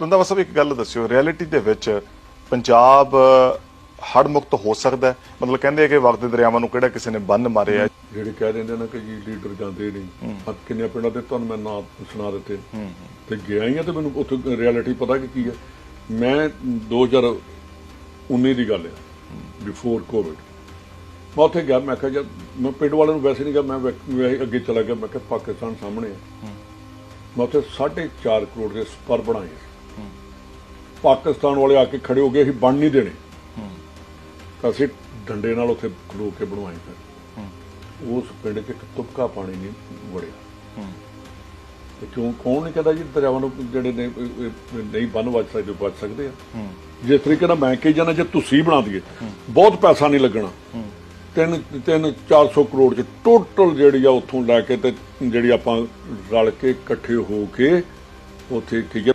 ਰੰਦਾਵਾ ਸਾਹਿਬ ਇੱਕ ਗੱਲ ਦੱਸਿਓ ਰਿਐਲਿਟੀ ਦੇ ਵਿੱਚ ਪੰਜਾਬ ਹੜ ਮੁਕਤ ਹੋ ਸਕਦਾ ਮਤਲਬ ਕਹਿੰਦੇ ਆ ਕਿ ਵਕਤ ਦੇ ਦਰਿਆਵਾਂ ਨੂੰ ਕਿਹੜਾ ਕਿਸੇ ਨੇ ਬੰਨ ਮਾਰਿਆ। ਜਿਹੜੇ ਕਹਿ ਦਿੰਦੇ ਨੇ ਕਿ ਜੀ ਲੀਡਰ ਜਾਂਦੇ ਨਹੀਂ। ਹੱਥ ਕਿੰਨੇ ਪਿੰਡਾਂ ਦੇ ਤੁਹਾਨੂੰ ਮੈਂ ਨਾਮ ਸੁਣਾ ਦਿੱਤੇ। ਤੇ ਗਿਆ ਹੀ ਆ ਤੇ ਮੈਨੂੰ ਉੱਥੇ ਰਿਐਲਿਟੀ ਪਤਾ ਕਿ ਕੀ ਹੈ। ਮੈਂ 2019 ਦੀ ਗੱਲ ਹੈ ਬਿਫੋਰ ਕੋਵਿਡ ਮੈਂ ਉੱਥੇ ਗਿਆ ਮੈਂ ਕਿਹਾ ਜਦ ਮੈਂ ਪਿੰਡ ਵਾਲਿਆਂ ਨੂੰ ਵੈਸੇ ਨਹੀਂ ਗਿਆ ਮੈਂ ਅੱਗੇ ਚਲਾ ਗਿਆ ਮੈਂ ਕਿਹਾ ਪਾਕਿਸਤਾਨ ਸਾਹਮਣੇ ਹੈ। ਮੈਂ ਉੱਥੇ 4.5 ਕਰੋੜ ਦੇ ਸਪਰ ਬਣਾਏ ਪਾਕਿਸਤਾਨ ਵਾਲੇ ਆ ਕੇ ਖੜੇ ਹੋ ਗਏ ਅਸੀਂ ਬਣ ਨਹੀਂ ਦੇਣੇ। ਤਾਂ ਅਸੀਂ ਡੰਡੇ ਨਾਲ ਉੱਥੇ ਖਲੋ ਕੇ ਬਣਵਾਏ ਫਿਰ। ਉਸ ਪਿੰਡ 'ਚ ਇੱਕ ਤੁਪਕਾ ਪਾਣੀ ਨਹੀਂ ਵੜਿਆ। ਤੇ ਕਿਉਂ ਕੌਣ ਨਹੀਂ ਕਹਿੰਦਾ ਜੀ ਦਰਿਆਵਾਂ ਨੂੰ ਜਿਹੜੇ ਨੇ ਨਹੀਂ ਬੰਨ ਵੱਜ ਸਕਦੇ ਵੱਜ ਸਕਦੇ ਆ। ਜਿਸ ਤਰੀਕੇ ਨਾਲ ਮੈਂ ਕਹੀ ਜਾਣਾ ਜੇ ਤੁਸੀਂ ਬਣਾ ਦਈਏ ਬਹੁਤ ਪੈਸਾ ਨਹੀਂ ਲੱਗਣਾ। ਤਿੰਨ ਤਿੰਨ 400 ਕਰੋੜ ਚ ਟੋਟਲ ਜਿਹੜੀ ਆ ਉੱਥੋਂ ਲੈ ਕੇ ਤੇ ਜਿਹੜੀ ਆਪਾਂ ਰਲ ਕੇ ਇਕੱਠੇ ਹੋ ਕੇ ਉੱਥੇ ਠੀਕ ਹੈ।